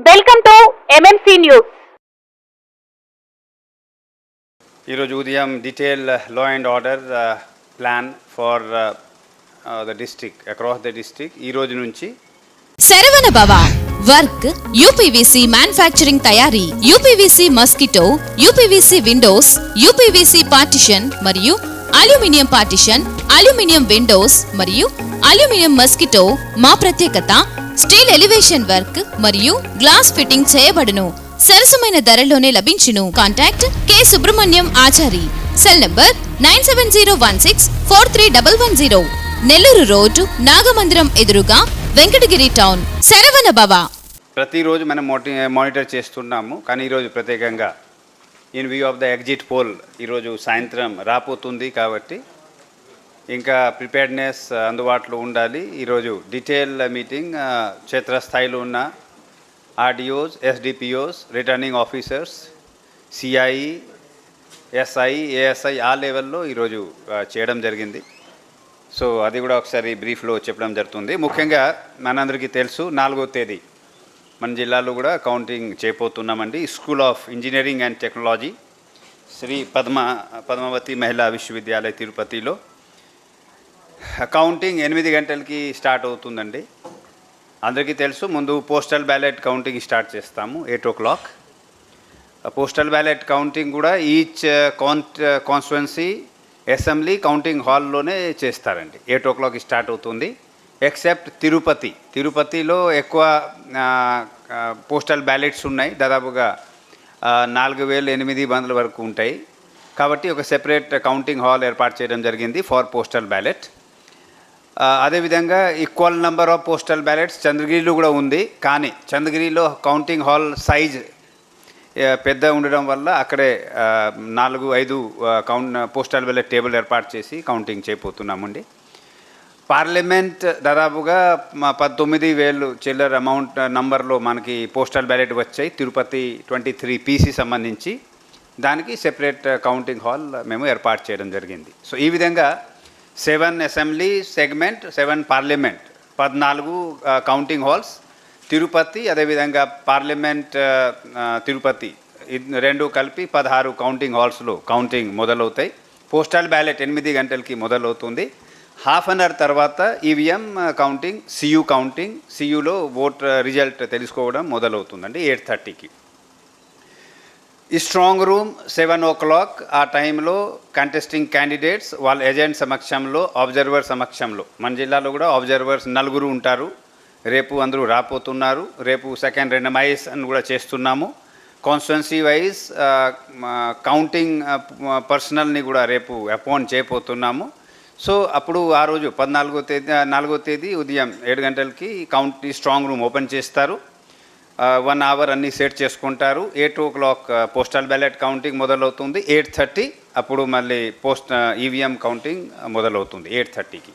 Welcome to MMC news ఈరోజు ఉదయం detail law and order plan for the district across the district ఈ రోజు నుంచి Saravana Bhava work UPVC manufacturing తయారీ UPVC mosquito UPVC windows UPVC partition మరియు aluminium partition aluminium windows మరియు aluminium mosquito మా ప్రత్యేకత స్టీల్ ఎలివేషన్ వర్క్ మరియు glass fitting చేయబడును. సరసమైన ధరలోనే లభించును. Contact K. Subrahmanyam Achari. Cell number nine seven zero one six four three double one zero. Nellore road Nagamandiram ఎదురుగా వెంకటగిరి టౌన్. శరవణ భవ. ప్రతిరోజు మనం మోటి మానిటర్ చేస్తున్నాము. కానీ ఈరోజు ప్రత్యేకంగా in view of the exit poll ఈరోజు సాయంత్రం రాపోతుంది కాబట్టి ఇంకా ప్రిపేర్డ్నెస్ అందుబాటులో ఉండాలి. ఈరోజు డీటెయిల్ మీటింగ్ క్షేత్రస్థాయిలో ఉన్న RDOs SDPOs returning officers CI SI ASI ఆ లెవెల్లో ఈరోజు చేయడం జరిగింది. సో అది కూడా ఒకసారి బ్రీఫ్లో చెప్పడం జరుగుతుంది. ముఖ్యంగా మనందరికీ తెలుసు నాలుగో తేదీ మన జిల్లాలో కూడా counting చేయబోతున్నామండి. School of engineering and technology Shri Padma Padmavati Mahila Vishwavidyalaya తిరుపతిలో కౌంటింగ్ ఎనిమిది గంటలకి స్టార్ట్ అవుతుందండి. అందరికీ తెలుసు ముందు పోస్టల్ బ్యాలెట్ కౌంటింగ్ స్టార్ట్ చేస్తాము eight o'clock postal ballot counting కూడా each con constituency assembly counting హాల్లోనే చేస్తారండి. ఎయిట్ ఓ క్లాక్ స్టార్ట్ అవుతుంది. ఎక్సెప్ట్ తిరుపతి తిరుపతిలో ఎక్కువ పోస్టల్ బ్యాలెట్స్ ఉన్నాయి. దాదాపుగా నాలుగు వేలు ఎనిమిది వందల వరకు ఉంటాయి. కాబట్టి ఒక సెపరేట్ కౌంటింగ్ హాల్ ఏర్పాటు చేయడం జరిగింది ఫార్ పోస్టల్ బ్యాలెట్ అదేవిధంగా equal number of postal ballots చంద్రగిరిలో కూడా ఉంది. కానీ చంద్రగిరిలో కౌంటింగ్ హాల్ సైజ్ పెద్ద ఉండడం వల్ల అక్కడే నాలుగు ఐదు కౌంట్ పోస్టల్ బ్యాలెట్ టేబుల్ ఏర్పాటు చేసి కౌంటింగ్ చేయబోతున్నామండి. పార్లమెంట్ దాదాపుగా పంతొమ్మిది వేలు చిల్లర అమౌంట్ నంబర్లో మనకి పోస్టల్ బ్యాలెట్ వచ్చాయి. తిరుపతి ట్వంటీ త్రీ పీసీ సంబంధించి దానికి సెపరేట్ కౌంటింగ్ హాల్ మేము ఏర్పాటు చేయడం జరిగింది. సో ఈ విధంగా seven assembly segment seven parliament. పద్నాలుగు కౌంటింగ్ హాల్స్. తిరుపతి అదేవిధంగా పార్లమెంట్ తిరుపతి. రెండు కలిపి పదహారు కౌంటింగ్ హాల్స్లో కౌంటింగ్ మొదలవుతాయి. పోస్టల్ బ్యాలెట్ ఎనిమిది గంటలకి మొదలవుతుంది. హాఫ్ అన్ అవర్ తర్వాత ఈవీఎం కౌంటింగ్ సియు కౌంటింగ్ సియులో ఓట్ రిజల్ట్ తెలుసుకోవడం మొదలవుతుందండి ఎయిట్ థర్టీకి. ఈ strong room seven o'clock ఆ టైంలో కంటెస్టింగ్ క్యాండిడేట్స్ వాళ్ళ ఏజెంట్ సమక్షంలో అబ్జర్వర్ సమక్షంలో. మన జిల్లాలో కూడా అబ్జర్వర్స్ నలుగురు ఉంటారు. రేపు అందరూ రాపోతున్నారు రేపు సెకండ్ రెండమైజ్ అని కూడా చేస్తున్నాము. కాన్స్టిట్యున్సీ వైజ్ కౌంటింగ్ పర్సనల్ని కూడా రేపు అపాయింట్ చేయబోతున్నాము. సో అప్పుడు ఆ రోజు పద్నాలుగో తేదీ నాలుగో తేదీ ఉదయం ఏడు గంటలకి కౌంట్ స్ట్రాంగ్ రూమ్ ఓపెన్ చేస్తారు. వన్ అవర్ అన్నీ సెట్ చేసుకుంటారు. Eight o'clock postal ballot counting మొదలవుతుంది. ఎయిట్ థర్టీ అప్పుడు మళ్ళీ పోస్ట్ ఈవీఎం కౌంటింగ్ మొదలవుతుంది. ఎయిట్ థర్టీకి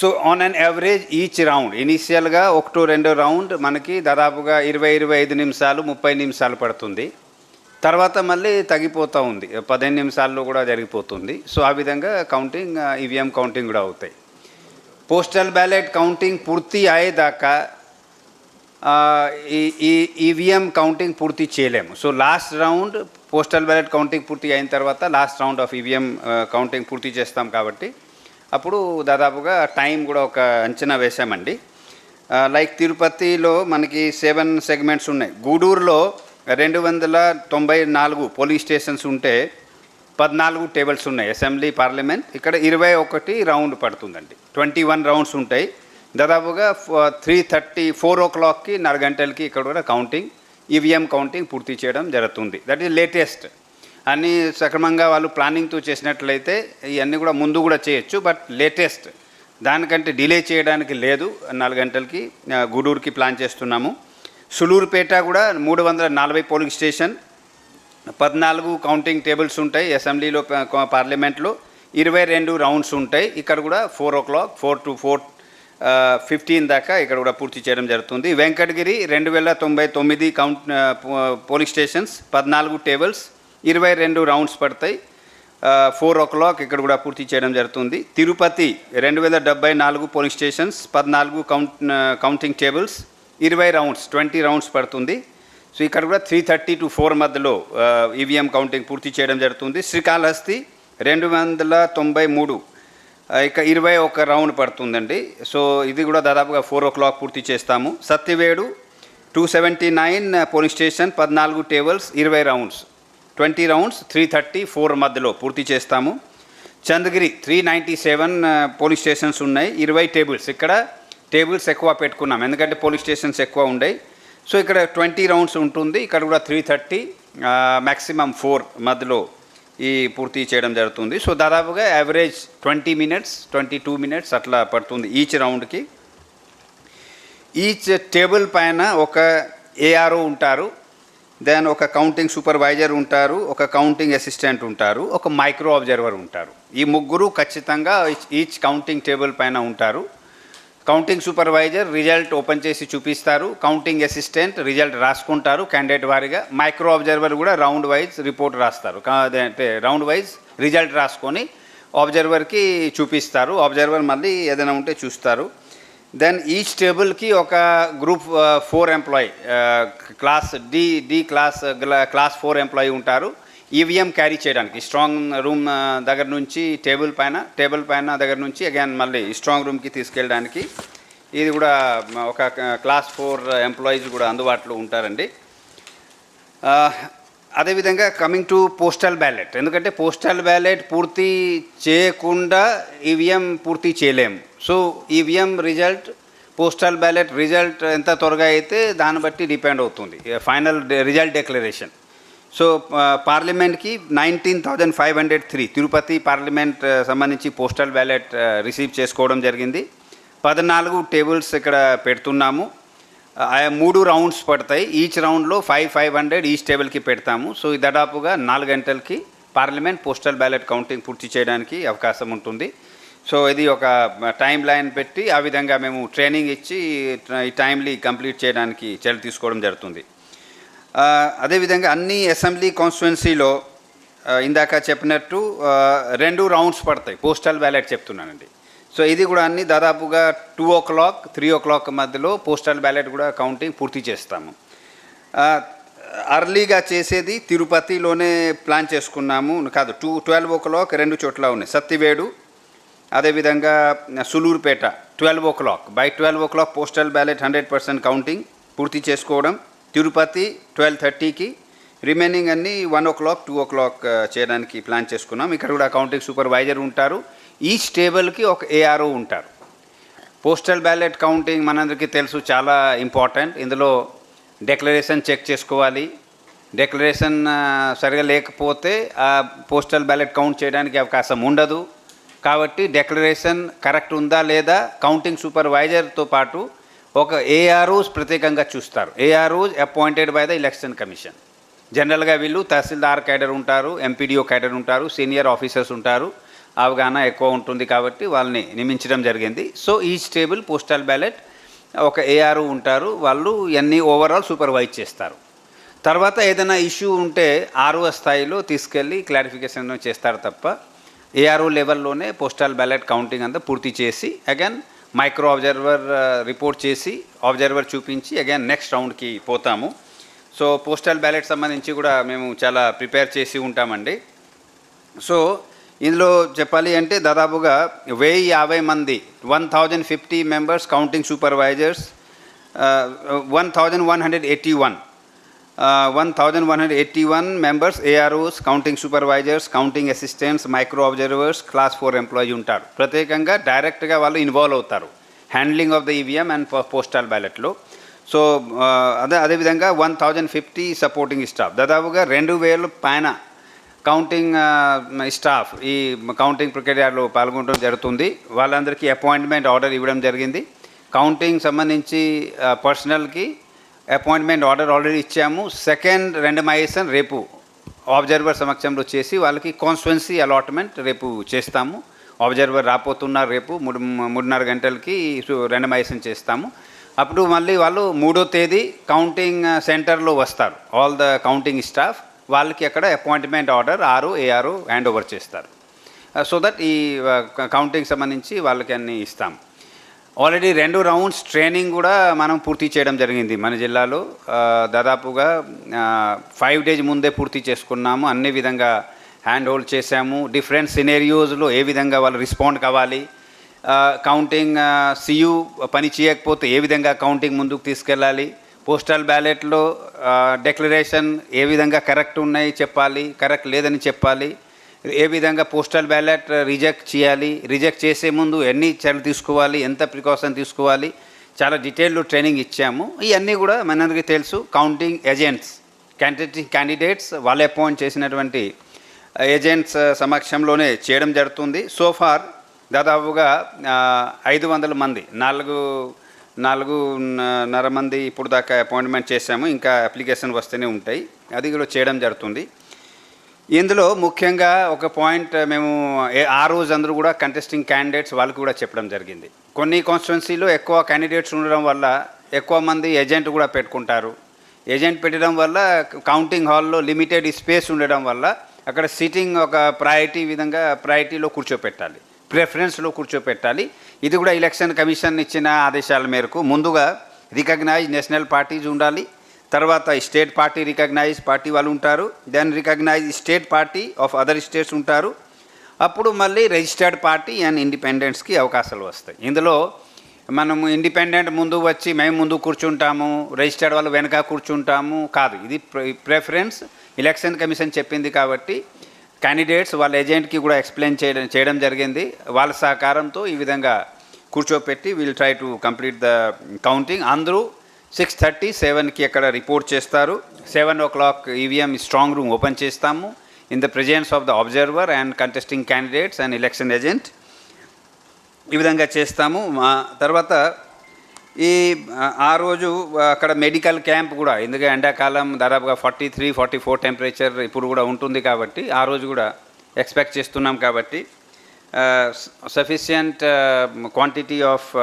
so on an average each round ఇనీషియల్గా ఒకటో రెండో రౌండ్ మనకి దాదాపుగా ఇరవై ఇరవై ఐదు నిమిషాలు ముప్పై నిమిషాలు పడుతుంది. తర్వాత మళ్ళీ తగ్గిపోతూ ఉంది. పదిహేను నిమిషాల్లో కూడా జరిగిపోతుంది. సో ఆ విధంగా కౌంటింగ్ ఈవీఎం కౌంటింగ్ కూడా అవుతాయి. పోస్టల్ బ్యాలెట్ కౌంటింగ్ పూర్తి అయ్యేదాకా ఈ ఈ ఈవీఎం కౌంటింగ్ పూర్తి చేయలేము. So last round postal ballot counting పూర్తి అయిన తర్వాత last round of EVM counting పూర్తి చేస్తాం కాబట్టి అప్పుడు దాదాపుగా టైం కూడా ఒక అంచనా వేసామండి లైక్ తిరుపతిలో మనకి సెవెన్ సెగ్మెంట్స్ ఉన్నాయి. గూడూరులో రెండు వందల తొంభై నాలుగు పోలీస్ స్టేషన్స్ ఉంటే పద్నాలుగు టేబుల్స్ ఉన్నాయి. అసెంబ్లీ పార్లమెంట్ ఇక్కడ ఇరవై ఒకటి రౌండ్ పడుతుందండి. ట్వంటీ వన్ రౌండ్స్ ఉంటాయి. దాదాపుగా త్రీ థర్టీ ఫోర్ ఓ క్లాక్కి నాలుగు గంటలకి ఇక్కడ కూడా కౌంటింగ్ ఈవీఎం కౌంటింగ్ పూర్తి చేయడం జరుగుతుంది. దట్ ఈజ్ లేటెస్ట్ అన్నీ సక్రమంగా వాళ్ళు ప్లానింగ్తో చేసినట్లయితే ఇవన్నీ కూడా ముందు కూడా చేయొచ్చు బట్ లేటెస్ట్ దానికంటే డిలే చేయడానికి లేదు. నాలుగు గంటలకి గూడూరుకి ప్లాన్ చేస్తున్నాము. సులూరుపేట కూడా మూడు వందల నలభై పోలింగ్ స్టేషన్ పద్నాలుగు కౌంటింగ్ టేబుల్స్ ఉంటాయి అసెంబ్లీలో పార్లమెంట్లో. ఇరవై రెండు రౌండ్స్ ఉంటాయి. ఇక్కడ కూడా four o'clock four to four fifteen దాకా ఇక్కడ కూడా పూర్తి చేయడం జరుగుతుంది. వెంకటగిరి రెండు వేల తొంభై తొమ్మిది కౌంట్ పోలింగ్ స్టేషన్స్ పద్నాలుగు టేబుల్స్ ఇరవై రెండు రౌండ్స్ పడతాయి. ఫోర్ ఓ క్లాక్ ఇక్కడ కూడా పూర్తి చేయడం జరుగుతుంది. తిరుపతి రెండు వేల డెబ్బై నాలుగు పోలింగ్ స్టేషన్స్ పద్నాలుగు కౌంట్ కౌంటింగ్ టేబుల్స్ ఇరవై రౌండ్స్ ట్వంటీ రౌండ్స్ పడుతుంది. సో ఇక్కడ కూడా త్రీ థర్టీ టు ఫోర్ మధ్యలో ఈవీఎం కౌంటింగ్ పూర్తి చేయడం జరుగుతుంది. శ్రీకాళహస్తి రెండు వందల తొంభై మూడు ఇక ఇరవై ఒక రౌండ్ పడుతుందండి. సో ఇది కూడా దాదాపుగా ఫోర్ ఓ క్లాక్ పూర్తి చేస్తాము. Satyavedu two seventy nine police station పద్నాలుగు టేబుల్స్ ఇరవై rounds. Twenty rounds three thirty four మధ్యలో పూర్తి చేస్తాము. Chandragiri three ninety seven police stations ఉన్నాయి. ఇరవై టేబుల్స్. ఇక్కడ టేబుల్స్ ఎక్కువ పెట్టుకున్నాం. ఎందుకంటే పోలీస్ స్టేషన్స్ ఎక్కువ ఉన్నాయి సో ఇక్కడ ట్వంటీ రౌండ్స్ ఉంటుంది. ఇక్కడ కూడా త్రీ థర్టీ మ్యాక్సిమం ఫోర్ మధ్యలో ఈ పూర్తి చేయడం జరుగుతుంది. సో దాదాపుగా average twenty minutes twenty two minutes అట్లా పడుతుంది ఈచ్ రౌండ్కి ఈచ్ టేబుల్ పైన ఒక ఏఆర్ఓ ఉంటారు. దెన్ ఒక కౌంటింగ్ సూపర్వైజర్ ఉంటారు ఒక కౌంటింగ్ అసిస్టెంట్ ఉంటారు ఒక మైక్రో అబ్జర్వర్ ఉంటారు. ఈ ముగ్గురు ఖచ్చితంగా ఈచ్ కౌంటింగ్ టేబుల్ పైన ఉంటారు. కౌంటింగ్ సూపర్వైజర్ రిజల్ట్ ఓపెన్ చేసి చూపిస్తారు. కౌంటింగ్ అసిస్టెంట్ రిజల్ట్ రాసుకుంటారు క్యాండిడేట్ వారిగా. మైక్రో అబ్జర్వర్ కూడా రౌండ్ వైజ్ రిపోర్ట్ రాస్తారు. కా- అంటే రౌండ్ వైజ్ రిజల్ట్ రాసుకొని అబ్జర్వర్కి చూపిస్తారు. అబ్జర్వర్ మళ్ళీ ఏదైనా ఉంటే చూస్తారు. దెన్ ఈచ్ టేబుల్కి ఒక group four employee class D D class class four employee ఉంటారు. ఈవీఎం క్యారీ చేయడానికి స్ట్రాంగ్ రూమ్ uh, దగ్గర నుంచి టేబుల్ పైన టేబుల్ పైన దగ్గర నుంచి అగైన్ మళ్ళీ స్ట్రాంగ్ రూమ్కి తీసుకెళ్ళడానికి. ఇది కూడా uh, ఒక క్లాస్ ఫోర్ ఎంప్లాయీస్ కూడా అందుబాటులో ఉంటారండి. అదేవిధంగా కమింగ్ టు పోస్టల్ బ్యాలెట్ ఎందుకంటే పోస్టల్ బ్యాలెట్ పూర్తి చేయకుండా ఈవీఎం పూర్తి చేయలేము so EVM result postal ballot result ఎంత త్వరగా అయితే దాన్ని బట్టి డిపెండ్ అవుతుంది. ఫైనల్ రిజల్ట్ డిక్లరేషన్ సో పార్లమెంట్కి nineteen thousand five hundred three Tirupati parliament సంబంధించి పోస్టల్ బ్యాలెట్ రిసీవ్ చేసుకోవడం జరిగింది. పద్నాలుగు టేబుల్స్ ఇక్కడ పెడుతున్నాము. ఆ మూడు రౌండ్స్ పడతాయి. ఈచ్ రౌండ్లో ఫైవ్ ఫైవ్ హండ్రెడ్ ఈచ్ టేబుల్కి పెడతాము. సో దాదాపుగా నాలుగు గంటలకి పార్లమెంట్ పోస్టల్ బ్యాలెట్ కౌంటింగ్ పూర్తి చేయడానికి అవకాశం ఉంటుంది. సో ఇది ఒక టైం లైన్ పెట్టి ఆ విధంగా మేము ట్రైనింగ్ ఇచ్చి ఈ టైంలీ కంప్లీట్ చేయడానికి చర్యలు తీసుకోవడం జరుగుతుంది. అదేవిధంగా అన్ని అసెంబ్లీ కాన్స్టిట్యున్సీలో ఇందాక చెప్పినట్టు రెండు రౌండ్స్ పడతాయి పోస్టల్ బ్యాలెట్ చెప్తున్నానండి. సో ఇది కూడా అన్ని దాదాపుగా two o'clock three o'clock మధ్యలో పోస్టల్ బ్యాలెట్ కూడా కౌంటింగ్ పూర్తి చేస్తాము. అర్లీగా చేసేది తిరుపతిలోనే ప్లాన్ చేసుకున్నాము కాదు టూ ట్వెల్వ్ ఓ క్లాక్ రెండు చోట్ల ఉన్నాయి. సత్తివేడు అదేవిధంగా Sullurpeta twelve o'clock. By twelve o'clock postal ballot hundred percent counting పూర్తి చేసుకోవడం తిరుపతి ట్వెల్వ్ థర్టీకి రిమైనింగ్ అన్నీ one o'clock two o'clock చేయడానికి ప్లాన్ చేసుకున్నాం. ఇక్కడ కూడా కౌంటింగ్ సూపర్వైజర్ ఉంటారు. ఈచ్ టేబుల్కి ఒక ఏఆర్ఓ ఉంటారు. పోస్టల్ బ్యాలెట్ కౌంటింగ్ మనందరికీ తెలుసు చాలా ఇంపార్టెంట్ ఇందులో డెక్లరేషన్ చెక్ చేసుకోవాలి. డెక్లరేషన్ uh, సరిగా లేకపోతే ఆ పోస్టల్ బ్యాలెట్ కౌంట్ చేయడానికి అవకాశం ఉండదు. కాబట్టి డెక్లరేషన్ కరెక్ట్ ఉందా లేదా కౌంటింగ్ సూపర్వైజర్తో పాటు ఒక ఏఆర్ఓస్ ప్రత్యేకంగా చూస్తారు. AROs appointed by the election commission జనరల్గా వీళ్ళు తహసీల్దార్ క్యాడర్ ఉంటారు ఎంపీడీఓ క్యాడర్ ఉంటారు సీనియర్ ఆఫీసర్స్ ఉంటారు. అవగాహన ఎక్కువ ఉంటుంది కాబట్టి వాళ్ళని నియమించడం జరిగింది. So each table postal ballot ఒక ఏఆర్ఓ ఉంటారు. వాళ్ళు ఇవన్నీ ఓవరాల్ సూపర్వైజ్ చేస్తారు. తర్వాత ఏదైనా ఇష్యూ ఉంటే ఆర్ఓ స్థాయిలో తీసుకెళ్ళి క్లారిఫికేషన్ చేస్తారు తప్ప ఏఆర్ఓ లెవెల్లోనే పోస్టల్ బ్యాలెట్ కౌంటింగ్ అంతా పూర్తి చేసి అగైన్ మైక్రో అబ్జర్వర్ రిపోర్ట్ చేసి అబ్జర్వర్ చూపించి అగైన్ నెక్స్ట్ రౌండ్కి పోతాము. సో పోస్టల్ బ్యాలెట్ సంబంధించి కూడా మేము చాలా ప్రిపేర్ చేసి ఉంటామండి. సో ఇందులో చెప్పాలి అంటే దాదాపుగా వెయ్యి యాభై మంది one thousand fifty members counting supervisors one thousand one hundred eighty one. One thousand one hundred eighty one members AROs counting supervisors counting assistants micro observers class four employee ఉంటారు. ప్రత్యేకంగా డైరెక్ట్గా వాళ్ళు ఇన్వాల్వ్ అవుతారు. Handling of the EVM and postal బ్యాలెట్లో so అదే అదేవిధంగా one thousand fifty supporting staff దాదాపుగా రెండు వేలు పైన కౌంటింగ్ స్టాఫ్ ఈ కౌంటింగ్ ప్రక్రియలో పాల్గొనడం జరుగుతుంది. వాళ్ళందరికీ అపాయింట్మెంట్ ఆర్డర్ ఇవ్వడం జరిగింది. కౌంటింగ్ సంబంధించి పర్సనల్కి అపాయింట్మెంట్ ఆర్డర్ ఆల్రెడీ ఇచ్చాము. సెకండ్ రెండమైజేషన్ రేపు ఆబ్జర్వర్ సమక్షంలో చేసి వాళ్ళకి కాన్స్టిట్యున్సీ అలాట్మెంట్ రేపు చేస్తాము. ఆబ్జర్వర్ రాపోతున్నారు రేపు మూడు మూడున్నర గంటలకి రెండమైజేషన్ చేస్తాము. అప్పుడు మళ్ళీ వాళ్ళు మూడో తేదీ కౌంటింగ్ సెంటర్లో వస్తారు. ఆల్ ద కౌంటింగ్ స్టాఫ్ వాళ్ళకి అక్కడ అపాయింట్మెంట్ ఆర్డర్ ఆరు ఏఆరు హ్యాండ్ ఓవర్ చేస్తారు. సో దట్ ఈ కౌంటింగ్ సంబంధించి వాళ్ళకి అన్ని ఇస్తాము. ఆల్రెడీ రెండు రౌండ్స్ ట్రైనింగ్ కూడా మనం పూర్తి చేయడం జరిగింది మన జిల్లాలో. దాదాపుగా ఫైవ్ డేస్ ముందే పూర్తి చేసుకున్నాము. అన్ని విధంగా హ్యాండ్ హోల్డ్ చేశాము. డిఫరెంట్ సినేరియోస్లో ఏ విధంగా వాళ్ళు రెస్పాండ్ కావాలి. కౌంటింగ్ సియు పని చేయకపోతే ఏ విధంగా కౌంటింగ్ ముందుకు తీసుకెళ్ళాలి. పోస్టల్ బ్యాలెట్లో డెక్లరేషన్ ఏ విధంగా కరెక్ట్ ఉన్నాయి చెప్పాలి కరెక్ట్ లేదని చెప్పాలి. ఏ విధంగా పోస్టల్ బ్యాలెట్ రిజెక్ట్ చేయాలి? రిజెక్ట్ చేసే ముందు ఎన్ని చర్యలు తీసుకోవాలి? ఎంత ప్రికాషన్ తీసుకోవాలి? చాలా డీటెయిల్డ్ ట్రైనింగ్ ఇచ్చాము. ఇవన్నీ కూడా మనందరికీ తెలుసు. కౌంటింగ్ ఏజెంట్స్ క్యాండిడేట్ క్యాండిడేట్స్ వాళ్ళే అపాయింట్ చేసినటువంటి ఏజెంట్స్ సమక్షంలోనే చేయడం జరుగుతుంది. సో ఫార్ దాదాపుగా ఐదు వందల మంది నాలుగు నాలుగున్నర మంది ఇప్పుడు దాకా అపాయింట్మెంట్ చేశాము. ఇంకా అప్లికేషన్ వస్తూనే ఉంటాయి. అది కూడా చేయడం జరుగుతుంది. ఇందులో ముఖ్యంగా ఒక పాయింట్ మేము ఆ రోజు అందరూ కూడా కంటెస్టింగ్ క్యాండిడేట్స్ వాళ్ళకి కూడా చెప్పడం జరిగింది. కొన్ని కాన్స్టిట్యున్సీలో ఎక్కువ క్యాండిడేట్స్ ఉండడం వల్ల ఎక్కువ మంది ఏజెంట్ కూడా పెట్టుకుంటారు. ఏజెంట్ పెట్టడం వల్ల కౌంటింగ్ హాల్లో లిమిటెడ్ స్పేస్ ఉండడం వల్ల అక్కడ సిట్టింగ్ ఒక ప్రయారిటీ విధంగా ప్రయారిటీలో కూర్చోపెట్టాలి. ప్రిఫరెన్స్లో కూర్చోపెట్టాలి. ఇది కూడా ఎలక్షన్ కమిషన్ ఇచ్చిన ఆదేశాల మేరకు ముందుగా రికగ్నైజ్ నేషనల్ పార్టీస్ ఉండాలి. తర్వాత స్టేట్ పార్టీ రికగ్నైజ్ పార్టీ వాళ్ళు ఉంటారు. Then recognise state party of other states ఉంటారు. అప్పుడు మళ్ళీ రిజిస్టర్డ్ పార్టీ అండ్ ఇండిపెండెంట్స్కి అవకాశాలు వస్తాయి. ఇందులో మనము ఇండిపెండెంట్ ముందు వచ్చి మేము ముందు కూర్చుంటాము రిజిస్టర్డ్ వాళ్ళు వెనక కూర్చుంటాము కాదు. ఇది ప్రిఫరెన్స్ ఎలక్షన్ కమిషన్ చెప్పింది కాబట్టి క్యాండిడేట్స్ వాళ్ళ ఏజెంట్కి కూడా ఎక్స్ప్లెయిన్ చేయడం చేయడం జరిగింది. వాళ్ళ సహకారంతో ఈ విధంగా కూర్చోపెట్టి will try to complete the counting అందరూ సిక్స్ థర్టీ సెవెన్కి అక్కడ రిపోర్ట్ చేస్తారు. Seven o'clock EVM strong room open చేస్తాము. In the presence of the observer and contesting candidates and election agent. ఈ విధంగా చేస్తాము. మా తర్వాత ఈ ఆ- ఆ రోజు అక్కడ మెడికల్ క్యాంప్ కూడా ఎందుకంటే ఎండాకాలం దాదాపుగా forty three forty four temperature ఇప్పుడు కూడా ఉంటుంది కాబట్టి ఆ రోజు కూడా ఎక్స్పెక్ట్ చేస్తున్నాం కాబట్టి sufficient quantity of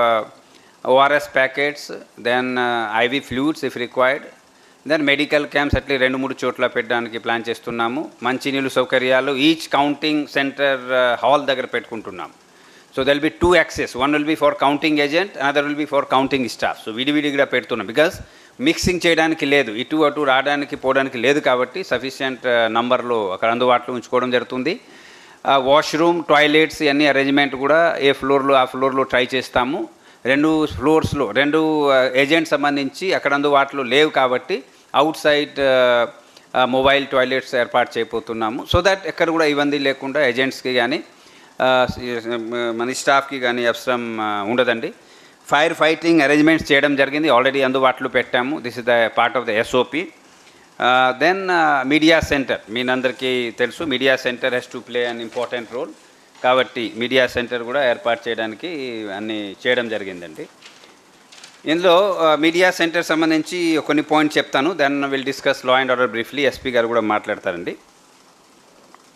ORS packets then IV fluids if required then medical camps Atlee రెండు మూడు చోట్ల పెట్టడానికి ప్లాన్ చేస్తున్నాము. మంచినీళ్ళు సౌకర్యాలు ఈచ్ కౌంటింగ్ సెంటర్ హాల్ దగ్గర పెట్టుకుంటున్నాము so there'll be two access one will be for counting agent another will be for counting staff so విడివిడిగా పెడుతున్నాం. బికాస్ మిక్సింగ్ చేయడానికి లేదు. ఇటు అటు రావడానికి పోవడానికి లేదు కాబట్టి సఫిషియంట్ నంబర్లో uh, అక్కడ అందుబాటులో ఉంచుకోవడం జరుగుతుంది. Uh, వాష్రూమ్ టాయిలెట్స్ ఇవన్నీ అరేంజ్మెంట్ కూడా ఏ ఫ్లోర్లో ఆ ఫ్లోర్లో ట్రై చేస్తాము. రెండు ఫ్లోర్స్లో రెండు ఏజెంట్ సంబంధించి అక్కడ అందుబాటులో లేవు కాబట్టి అవుట్ సైడ్ మొబైల్ టాయిలెట్స్ ఏర్పాటు చేయబోతున్నాము. సో దట్ ఎక్కడ కూడా ఇబ్బంది లేకుండా ఏజెంట్స్కి కానీ మన స్టాఫ్కి కానీ అవసరం ఉండదండి. ఫైర్ ఫైటింగ్ అరేంజ్మెంట్స్ చేయడం జరిగింది. ఆల్రెడీ అందుబాటులో పెట్టాము. This is the part of the SOP then media centre మీనందరికీ తెలుసు media centre has to play an important role కాబట్టి మీడియా సెంటర్ కూడా ఏర్పాటు చేయడానికి అన్ని చేయడం జరిగిందండి. ఇందులో మీడియా సెంటర్ సంబంధించి కొన్ని పాయింట్స్ చెప్తాను. Then will discuss law and order briefly SP గారు కూడా మాట్లాడతారండి.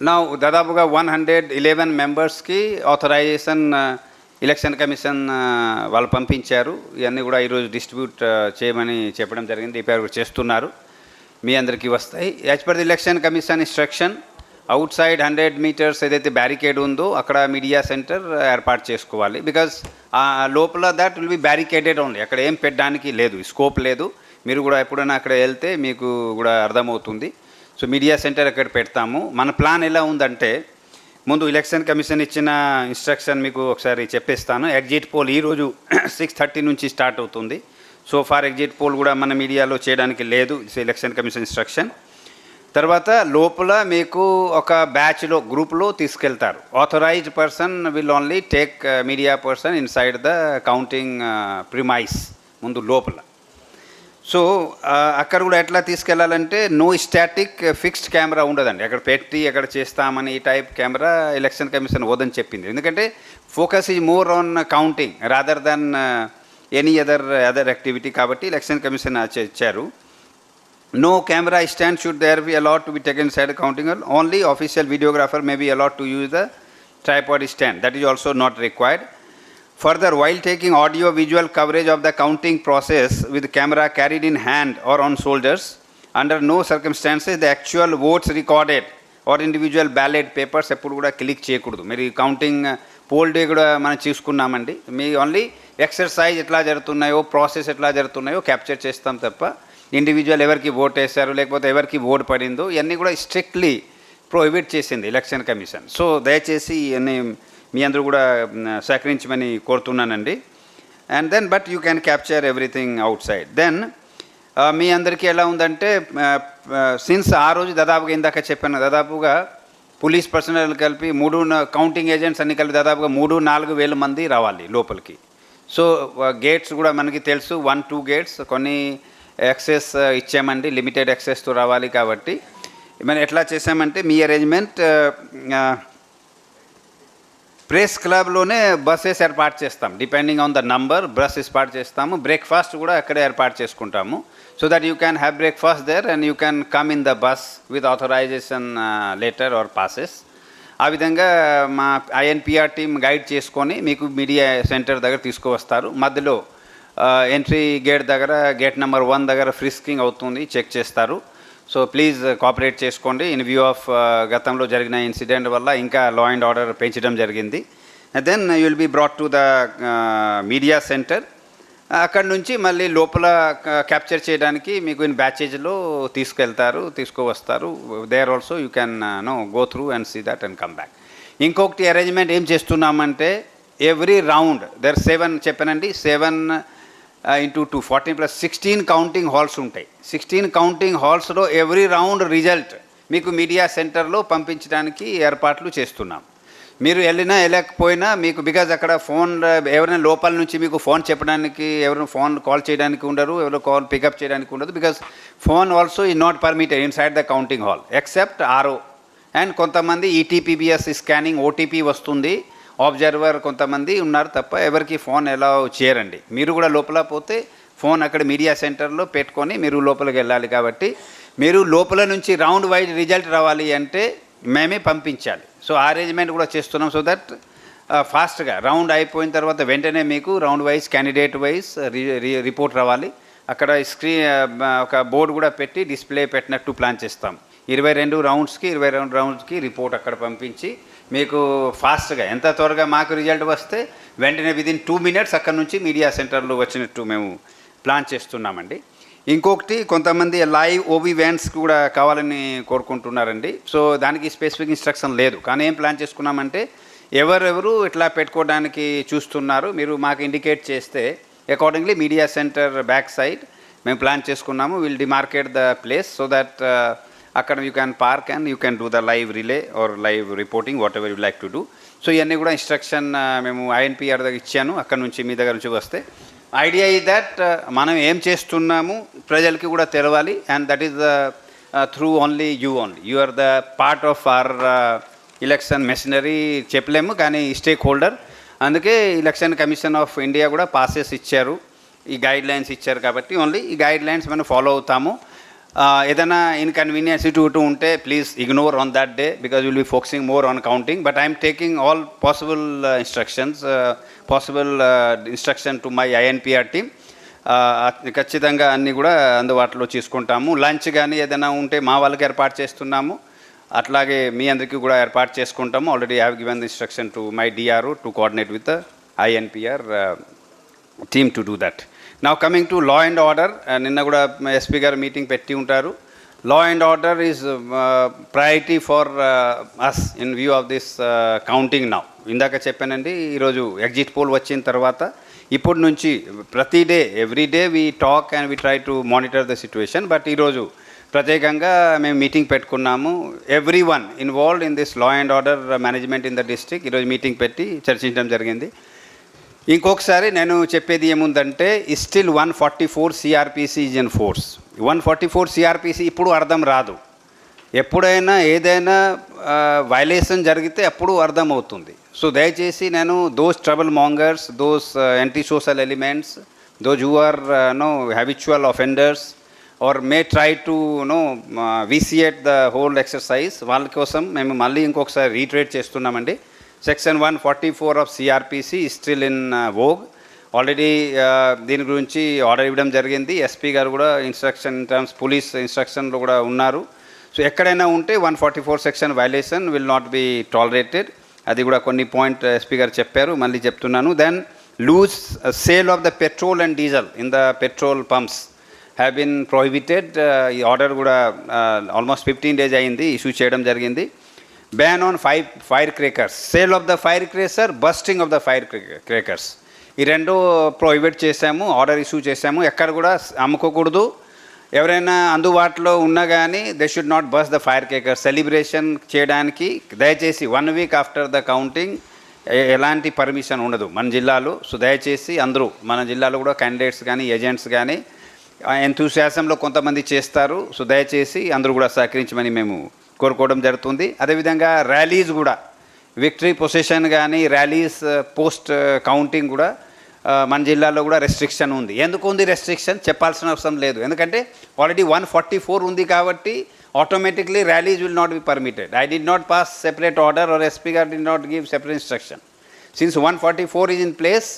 నా దాదాపుగా వన్ హండ్రెడ్ ఇలెవెన్ మెంబర్స్కి ఆథరైజేషన్ ఎలక్షన్ కమిషన్ వాళ్ళు పంపించారు. ఇవన్నీ కూడా ఈరోజు డిస్ట్రిబ్యూట్ చేయమని చెప్పడం జరిగింది. ఈ పేరు కూడా చేస్తున్నారు. మీ అందరికీ వస్తాయి. As per the election commission instruction outside hundred metres ఏదైతే బ్యారికేడ్ ఉందో అక్కడ మీడియా సెంటర్ ఏర్పాటు చేసుకోవాలి. బికాజ్ ఆ లోపల దాట్ విల్ బి బ్యారికేడెడ్ ఉంది అక్కడ ఏం పెట్టడానికి లేదు. స్కోప్ లేదు. మీరు కూడా ఎప్పుడైనా అక్కడ వెళ్తే మీకు కూడా అర్థమవుతుంది. సో మీడియా సెంటర్ అక్కడ పెడతాము. మన ప్లాన్ ఎలా ఉందంటే ముందు ఎలక్షన్ కమిషన్ ఇచ్చిన ఇన్స్ట్రక్షన్ మీకు ఒకసారి చెప్పేస్తాను. ఎగ్జిట్ పోల్ ఈరోజు సిక్స్ థర్టీ నుంచి స్టార్ట్ అవుతుంది. సో ఫార్ ఎగ్జిట్ పోల్ కూడా మన మీడియాలో చేయడానికి లేదు. ఎలక్షన్ కమిషన్ ఇన్స్ట్రక్షన్ తర్వాత లోపల మీకు ఒక బ్యాచ్లో గ్రూప్లో తీసుకెళ్తారు. Authorized person will only take media person inside the counting premise ముందు లోపల. సో uh, అక్కడ కూడా ఎట్లా తీసుకెళ్ళాలంటే నో స్టాటిక్ ఫిక్స్డ్ కెమెరా ఉండదండి. అక్కడ పెట్టి అక్కడ చేస్తామని ఈ టైప్ కెమెరా ఎలక్షన్ కమిషన్ వద్దని చెప్పింది. ఎందుకంటే focus is more on counting rather than any other other activity కాబట్టి ఎలక్షన్ కమిషన్ ఇచ్చారు No camera stand should there be allowed to be taken inside the counting hall. Only official videographer may be allowed to use the tripod stand. That is also not required. Further, while taking audio visual coverage of the counting process with camera carried in hand or on shoulders, under no circumstances the actual votes recorded or individual ballot papers ఎప్పుడు కూడా click చేయకూడదు మీరు counting pole day కూడా మనం చూసుకున్నామండి మీ only exercise ఎట్లా జరుగుతున్నాయో process ఎట్లా జరుగుతున్నాయో క్యాప్చర్ చేస్తాం తప్ప ఇండివిజువల్ ఎవరికి ఓట్ వేశారు లేకపోతే ఎవరికి ఓటు పడిందో ఇవన్నీ కూడా స్ట్రిక్ట్లీ ప్రొహిబిట్ చేసింది ఎలక్షన్ కమిషన్ సో దయచేసి ఇవన్నీ మీ అందరూ కూడా సహకరించమని కోరుతున్నానండి. And then but you can capture everything outside then మీ అందరికీ ఎలా ఉందంటే సిన్స్ ఆ రోజు దాదాపుగా ఇందాక చెప్పాను దాదాపుగా పోలీస్ పర్సనల్ కలిపి మూడు కౌంటింగ్ ఏజెంట్స్ అన్ని కలిపి దాదాపుగా మూడు నాలుగు వేల మంది రావాలి లోపలికి. సో గేట్స్ కూడా మనకి తెలుసు వన్ టూ గేట్స్ కొన్ని యాక్సెస్ ఇచ్చామండి లిమిటెడ్ యాక్సెస్తో రావాలి కాబట్టి. మనం ఎట్లా చేసామంటే మీ అరేంజ్మెంట్ ప్రెస్ క్లబ్లోనే బస్సెస్ ఏర్పాటు చేస్తాం. Depending on the number bus ఏర్పాటు చేస్తాము. బ్రేక్ఫాస్ట్ కూడా అక్కడే ఏర్పాటు చేసుకుంటాము. So that you can have breakfast there and you can come in the bus with authorization letter or passes ఆ విధంగా మా ఐఎన్పిఆర్ టీమ్ గైడ్ చేసుకొని మీకు మీడియా సెంటర్ దగ్గర తీసుకువస్తారు. మధ్యలో ఎంట్రీ గేట్ దగ్గర గేట్ నెంబర్ వన్ దగ్గర ఫ్రిస్కింగ్ అవుతుంది చెక్ చేస్తారు. సో ప్లీజ్ కోఆపరేట్ చేసుకోండి. ఇన్ వ్యూ ఆఫ్ గతంలో జరిగిన ఇన్సిడెంట్ వల్ల ఇంకా లా అండ్ ఆర్డర్ పెంచడం జరిగింది. Then you will be brought to the media centre అక్కడ నుంచి మళ్ళీ లోపల క్యాప్చర్ చేయడానికి మీకు ఇన్ బ్యాచేజ్లో తీసుకెళ్తారు తీసుకువస్తారు. There also you can no go through and see that and come back ఇంకొకటి అరేంజ్మెంట్ ఏం చేస్తున్నామంటే ఎవ్రీ రౌండ్ దర్ సెవెన్ చెప్పానండి seven into two fourteen plus sixteen counting halls ఉంటాయి. సిక్స్టీన్ కౌంటింగ్ హాల్స్లో ఎవ్రీ రౌండ్ రిజల్ట్ మీకు media సెంటర్లో పంపించడానికి ఏర్పాట్లు చేస్తున్నాం. మీరు వెళ్ళినా వెళ్ళకపోయినా మీకు బికాజ్ అక్కడ ఫోన్ ఎవరైనా లోపల నుంచి మీకు ఫోన్ చెప్పడానికి ఎవరైనా ఫోన్ కాల్ చేయడానికి ఉండరు ఎవరు కాల్ పికప్ చేయడానికి ఉండదు బికాజ్ ఫోన్ ఆల్సో ఈ not permitted inside the counting hall except RO and కొంతమంది ఈటీపీబీఎస్ స్కానింగ్ ఓటీపీ వస్తుంది. ఆబ్జర్వర్ కొంతమంది ఉన్నారు తప్ప ఎవరికి ఫోన్ ఎలా చేయరండి. మీరు కూడా లోపల పోతే ఫోన్ అక్కడ మీడియా సెంటర్లో పెట్టుకొని మీరు లోపలికి వెళ్ళాలి కాబట్టి మీరు లోపల నుంచి రౌండ్ వైజ్ రిజల్ట్ రావాలి అంటే మేమే పంపించాలి. సో ఆ అరేంజ్మెంట్ కూడా చేస్తున్నాం సో దట్ ఫాస్ట్గా రౌండ్ అయిపోయిన తర్వాత వెంటనే మీకు round wise candidate wise report రావాలి. అక్కడ స్క్రీన్ ఒక బోర్డు కూడా పెట్టి డిస్ప్లే పెట్టినట్టు ప్లాన్ చేస్తాం. ఇరవై రెండు రౌండ్స్కి ఇరవై రెండు రౌండ్స్కి రిపోర్ట్ అక్కడ పంపించి మీకు ఫాస్ట్గా ఎంత త్వరగా మాకు రిజల్ట్ వస్తే వెంటనే విదిన్ టూ మినిట్స్ అక్కడ నుంచి మీడియా సెంటర్లో వచ్చినట్టు మేము ప్లాన్ చేస్తున్నామండి. ఇంకొకటి కొంతమంది లైవ్ ఓబీ వ్యాన్స్ కూడా కావాలని కోరుకుంటున్నారండి. సో దానికి స్పెసిఫిక్ ఇన్స్ట్రక్షన్ లేదు. కానీ ఏం ప్లాన్ చేసుకున్నామంటే ఎవరెవరు ఇట్లా పెట్టుకోవడానికి చూస్తున్నారు మీరు మాకు ఇండికేట్ చేస్తే accordingly media centre back side మేము ప్లాన్ చేసుకున్నాము. Will demarcate the place so that అక్కడ you can park and you can do the live relay or live reporting whatever you like to do so ఇవన్నీ కూడా instruction మేము INPR దగ్గర ఇచ్చాను. అక్కడ నుంచి మీ దగ్గర నుంచి వస్తే. ఐడియా ఈ దట్ మనం ఏం చేస్తున్నాము ప్రజలకి కూడా తెలవాలి. And that is the through only you only you are the part of our election machinery చెప్పలేము కానీ స్టేక్ హోల్డర్ అందుకే ఎలక్షన్ కమిషన్ ఆఫ్ ఇండియా కూడా పాసెస్ ఇచ్చారు. ఈ గైడ్ లైన్స్ ఇచ్చారు కాబట్టి ఓన్లీ ఈ గైడ్ లైన్స్ మనం ఫాలో అవుతాము. ఏదైనా ఇన్కన్వీనియన్స్ ఇటు ఇటు ఉంటే please ignore on that day because will be focusing more on counting but I'm taking all possible instructions possible instruction to my INPR team ఖచ్చితంగా అన్నీ కూడా అందుబాటులో చేసుకుంటాము. లంచ్ కానీ ఏదైనా ఉంటే మా వాళ్ళకి ఏర్పాటు చేస్తున్నాము. అట్లాగే మీ అందరికీ కూడా ఏర్పాటు చేసుకుంటాము. Already have given the instruction to my DRO to coordinate with INPR team to do that నా coming to law and order నిన్న కూడా ఎస్పీ గారు మీటింగ్ పెట్టి ఉంటారు. Law and order is priority for us in view of this counting now ఇందాక చెప్పానండి ఈరోజు exit poll వచ్చిన తర్వాత ఇప్పటి నుంచి ప్రతి day every day we talk and we try to monitor the situation but ఈరోజు ప్రత్యేకంగా మేము మీటింగ్ పెట్టుకున్నాము. Every one involved in this law and order management in the district ఈరోజు మీటింగ్ పెట్టి చర్చించడం జరిగింది. ఇంకొకసారి నేను చెప్పేది ఏముందంటే still one forty four CrPC in force one forty four CrPC ఇప్పుడు అర్థం రాదు. ఎప్పుడైనా ఏదైనా వైలేషన్ జరిగితే అప్పుడు అర్థం అవుతుంది సో దయచేసి నేను those trouble mongers those anti social elements those who are no habitual offenders or may try to no vitiate the whole exercise వాళ్ళ కోసం మేము మళ్ళీ ఇంకొకసారి రీట్రేట్ చేస్తున్నామండి. Section one forty four of CrPC still in vogue already దీని గురించి order ఇవ్వడం జరిగింది. ఎస్పీ గారు కూడా ఇన్స్ట్రక్షన్ ఇన్ టర్మ్స్ పోలీస్ ఇన్స్ట్రక్షన్లో కూడా ఉన్నారు. సో ఎక్కడైనా ఉంటే one forty four section violation will not be tolerated అది కూడా కొన్ని పాయింట్ ఎస్పీ గారు చెప్పారు. మళ్ళీ చెప్తున్నాను. Then loose sale of the petrol and diesel in the petrol pumps have been prohibited ఈ ఆర్డర్ కూడా ఆల్మోస్ట్ ఫిఫ్టీన్ డేస్ అయింది. ఇష్యూ చేయడం జరిగింది. Ban on fire fire crackers sale of the fire cracker bursting of the fire crackers ఈ రెండు prohibit చేశాము order issue చేశాము. ఎక్కడ కూడా అమ్ముకోకూడదు. ఎవరైనా అందుబాటులో ఉన్నా కానీ they should not burst the fire cracker celebration చేయడానికి దయచేసి one week after the counting ఎలాంటి పర్మిషన్ ఉండదు మన జిల్లాలో. సో దయచేసి అందరూ మన జిల్లాలో కూడా క్యాండిడేట్స్ కానీ ఏజెంట్స్ కానీ ఎంతూసియాసంలో కొంతమంది చేస్తారు. సో దయచేసి అందరూ కూడా సహకరించమని మేము కోరుకోవడం జరుగుతుంది. అదేవిధంగా ర్యాలీస్ కూడా విక్టరీ పొసిషన్ కానీ ర్యాలీస్ పోస్ట్ కౌంటింగ్ కూడా మన జిల్లాలో కూడా రెస్ట్రిక్షన్ ఉంది. ఎందుకు ఉంది రెస్ట్రిక్షన్? చెప్పాల్సిన అవసరం లేదు. ఎందుకంటే ఆల్రెడీ వన్ ఫార్టీ ఫోర్ ఉంది కాబట్టి automatically rallies will not be permitted. I did not pass separate order or SP గారు did not give separate instruction. Since one forty four is in place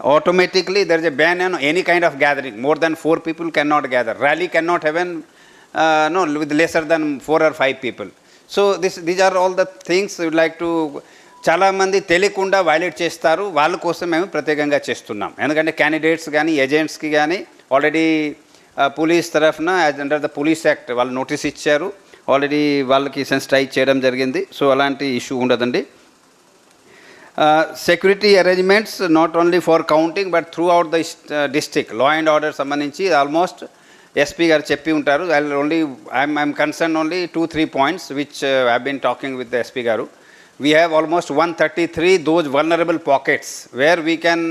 automatically there is a ban on any kind of gathering more than four people can not gather rally can not happen Uh, no with lesser than four or five people. So this these are all the things we would like to చాలామంది తెలియకుండా violate చేస్తారు. వాళ్ళ కోసం మేము ప్రత్యేకంగా చేస్తున్నాం. ఎందుకంటే candidates కానీ ఏజెంట్స్కి కానీ ఆల్రెడీ పోలీస్ తరఫున as under the police act వాళ్ళు నోటీస్ ఇచ్చారు. ఆల్రెడీ వాళ్ళకి సెన్సిటైజ్ చేయడం జరిగింది. సో అలాంటి ఇష్యూ ఉండదండి. Security arrangements not only for counting but throughout the district law and order సంబంధించి ఆల్మోస్ట్ ఎస్పీ గారు చెప్పి ఉంటారు. I only I'm I'm concern only two three points which have been talking with the SP గారు we have almost one thirty three those vulnerable pockets where we can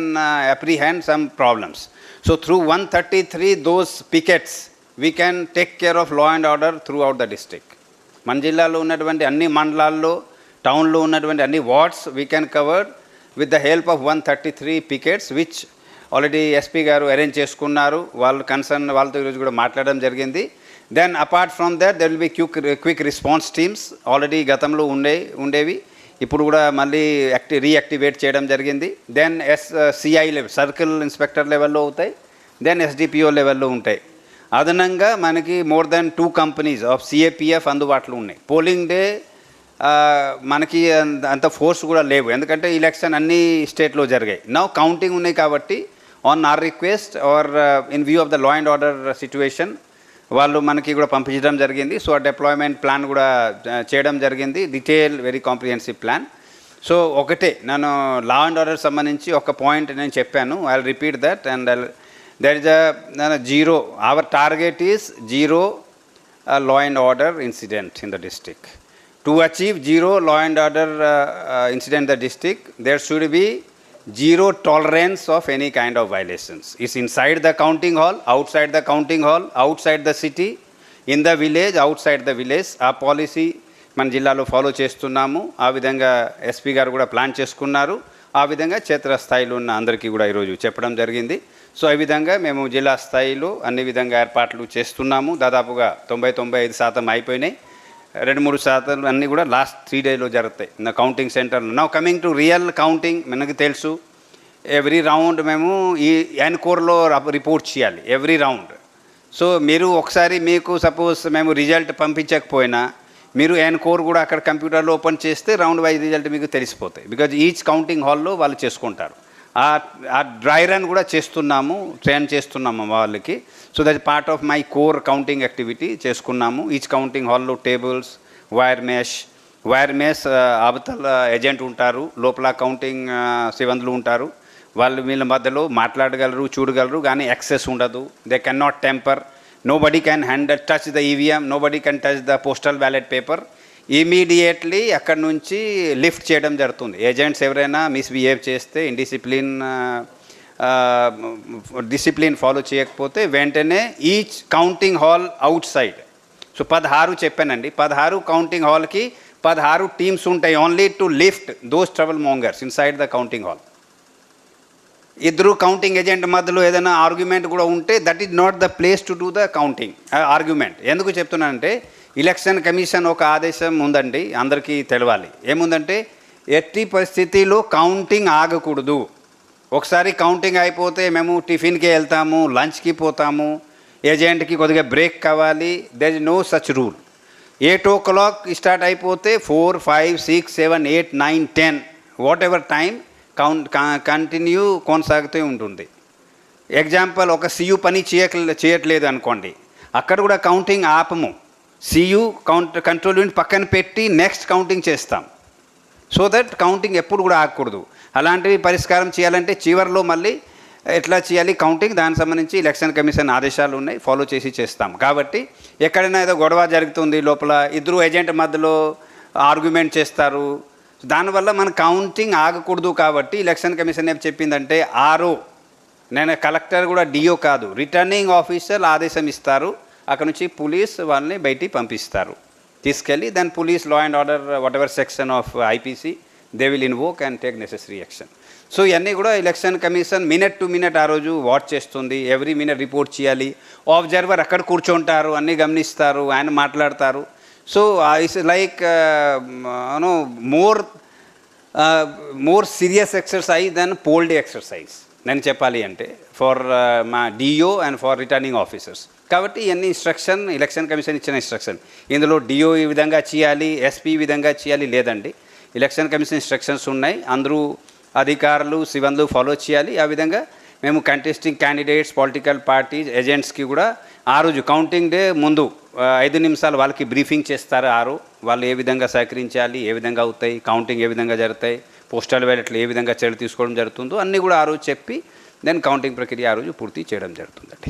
apprehend some problems so through one thirty three those pickets we can take care of law and order throughout the district మన జిల్లాలో ఉన్నటువంటి అన్ని మండలాల్లో టౌన్లో ఉన్నటువంటి అన్ని wards we can cover with the help of one thirty three pickets which already SP గారు arrange చేసుకున్నారు. వాళ్ళు కన్సర్న్ వాళ్ళతో ఈరోజు కూడా మాట్లాడడం జరిగింది. Then apart from that there will be quick quick response teams already గతంలో ఉండే ఉండేవి. ఇప్పుడు కూడా మళ్ళీ యాక్టి రీయాక్టివేట్ చేయడం జరిగింది. Then S CI level circle inspector లెవెల్లో అవుతాయి. దెన్ ఎస్డిపిఓ లెవెల్లో ఉంటాయి. అదనంగా మనకి more than two companies of CAPF అందుబాటులో ఉన్నాయి. పోలింగ్ డే uh, మనకి అంత- ఫోర్స్ కూడా లేవు. ఎందుకంటే ఎలక్షన్ అన్ని స్టేట్లో జరిగాయి. నౌ కౌంటింగ్ ఉన్నాయి కాబట్టి on our request or in view of the law and order situation వాళ్ళు మనకి కూడా పంపించడం జరిగింది. సో ఆ డిప్లాయ్మెంట్ ప్లాన్ కూడా చేయడం జరిగింది. Detail very comprehensive plan so ఒకటే నేను లా అండ్ ఆర్డర్ సంబంధించి ఒక పాయింట్ నేను చెప్పాను. I repeat that and that is a zero our target is zero law and order incident in the district. To achieve zero law and order incident the incident there should district, zero tolerance of any kind of any kind inside the counting hall outside the counting hall outside the city in the village outside the village ఆ policy మన జిల్లాలో follow చేస్తున్నాము ఆ విధంగా SP గారు కూడా plan చేసుకున్నారు ఆ విధంగా క్షేత్రస్థాయిలో ఉన్న అందరికీ కూడా ఈరోజు చెప్పడం జరిగింది సో ఈ విధంగా మేము జిల్లా స్థాయిలో అన్ని విధంగా ఏర్పాట్లు చేస్తున్నాము దాదాపుగా తొంభై తొంభై ఐదు శాతం అయిపోయినాయి రెండు మూడు శాతాలు అన్నీ కూడా లాస్ట్ త్రీ డేలో జరుగుతాయి. నా కౌంటింగ్ సెంటర్లో నా కమింగ్ టు రియల్ కౌంటింగ్ మనకు తెలుసు. ఎవ్రీ రౌండ్ మేము ఈ ఎన్కోర్లో రిపోర్ట్ చేయాలి. ఎవ్రీ రౌండ్ సో మీరు ఒకసారి మీకు సపోజ్ మేము రిజల్ట్ పంపించకపోయినా మీరు ఎన్కోర్ కూడా అక్కడ కంప్యూటర్లో ఓపెన్ చేస్తే రౌండ్ వైజ్ రిజల్ట్ మీకు తెలిసిపోతాయి. బికాజ్ ఈచ్ కౌంటింగ్ హాల్లో వాళ్ళు చేసుకుంటారు. ఆ డ్రై రన్ కూడా చేస్తున్నాము ట్రైన్ చేస్తున్నాము వాళ్ళకి. So that part of my core counting activity చేసుకున్నాము. ఈచ్ కౌంటింగ్ హాల్లో tables wire mesh wire mesh అవతల ఏజెంట్ ఉంటారు లోపల కౌంటింగ్ సిబ్బందులు ఉంటారు. వాళ్ళు వీళ్ళ మధ్యలో మాట్లాడగలరు చూడగలరు కానీ యాక్సెస్ ఉండదు. They can not tamper nobody can hand touch the EVM nobody can touch the postal ballot paper immediately అక్కడ నుంచి లిఫ్ట్ చేయడం జరుగుతుంది. ఏజెంట్స్ ఎవరైనా మిస్బిహేవ్ చేస్తే ఇండిసిప్లిన్ డిసిప్లిన్ ఫాలో చేయకపోతే వెంటనే each counting hall outside so పదహారు చెప్పానండి. పదహారు కౌంటింగ్ హాల్కి పదహారు టీమ్స్ ఉంటాయి. Only to lift those trouble mongers inside the counting hall ఇద్దరు కౌంటింగ్ ఏజెంట్ మధ్యలో ఏదైనా ఆర్గ్యుమెంట్ కూడా ఉంటే that is not the place to do the counting argument ఎందుకు చెప్తున్నానంటే ఎలక్షన్ కమిషన్ ఒక ఆదేశం ఉందండి అందరికీ తెలవాలి. ఏముందంటే ఎట్టి పరిస్థితిలో కౌంటింగ్ ఆగకూడదు. ఒకసారి కౌంటింగ్ అయిపోతే మేము టిఫిన్కి వెళ్తాము లంచ్కి పోతాము ఏజెంట్కి కొద్దిగా బ్రేక్ కావాలి there is no such rule eight o'clock start అయిపోతే four five six seven eight nine ten whatever time count continue కొనసాగుతూ ఉంటుంది. ఎగ్జాంపుల్ ఒక సియు పని చేయక చేయట్లేదు అనుకోండి అక్కడ కూడా కౌంటింగ్ ఆపము. సియు కౌంట్ కంట్రోల్ యూనిట్ పక్కన పెట్టి నెక్స్ట్ కౌంటింగ్ చేస్తాం. సో దట్ కౌంటింగ్ ఎప్పుడు కూడా ఆగకూడదు. అలాంటివి పరిష్కారం చేయాలంటే చివరిలో మళ్ళీ ఎట్లా చేయాలి కౌంటింగ్ దానికి సంబంధించి ఎలక్షన్ కమిషన్ ఆదేశాలు ఉన్నాయి ఫాలో చేసి చేస్తాం. కాబట్టి ఎక్కడైనా ఏదో గొడవ జరుగుతుంది లోపల ఇద్దరు ఏజెంట్ మధ్యలో ఆర్గ్యుమెంట్ చేస్తారు. దానివల్ల మన కౌంటింగ్ ఆగకూడదు కాబట్టి ఎలక్షన్ కమిషన్ ఏం చెప్పిందంటే ఆరో. నేను కలెక్టర్ కూడా డిఓ కాదు రిటర్నింగ్ ఆఫీసర్ ఆదేశం ఇస్తారు. అక్కడ నుంచి పోలీస్ వాళ్ళని బయటికి పంపిస్తారు. తీసుకెళ్ళి దాని police law and order whatever section of IPC they will invoke and take necessary action so ఇవన్నీ కూడా election commission minute to minute ఆ రోజు వాచ్ చేస్తుంది. ఎవ్రీ మినిట్ రిపోర్ట్ చేయాలి. ఆబ్జర్వర్ అక్కడ కూర్చుంటారు అన్నీ గమనిస్తారు ఆయన మాట్లాడతారు. So it's like no more more serious exercise then polled exercise నేను చెప్పాలి అంటే ఫర్ uh, మా DO and for returning officers కాబట్టి ఇవన్నీ ఇన్స్ట్రక్షన్ ఎలక్షన్ కమిషన్ ఇచ్చిన ఇన్స్ట్రక్షన్ ఇందులో డిఓ ఈ విధంగా చేయాలి ఎస్పీ ఈ విధంగా చేయాలి లేదండి. ఎలక్షన్ కమిషన్ ఇన్స్ట్రక్షన్స్ ఉన్నాయి. అందరూ అధికారులు సిబ్బందులు ఫాలో చేయాలి. ఆ విధంగా మేము కంటెస్టింగ్ క్యాండిడేట్స్ పొలిటికల్ పార్టీస్ ఏజెంట్స్కి కూడా ఆ రోజు కౌంటింగ్ డే ముందు ఐదు నిమిషాలు వాళ్ళకి బ్రీఫింగ్ చేస్తారు ఆరు వాళ్ళు ఏ విధంగా సహకరించాలి ఏ విధంగా అవుతాయి కౌంటింగ్ ఏ విధంగా జరుగుతాయి పోస్టల్ బ్యాలెట్లు ఏ విధంగా చర్యలు తీసుకోవడం జరుగుతుందో అన్నీ కూడా ఆ రోజు చెప్పి దెన్ కౌంటింగ్ ప్రక్రియ ఆ రోజు పూర్తి చేయడం జరుగుతుందండి.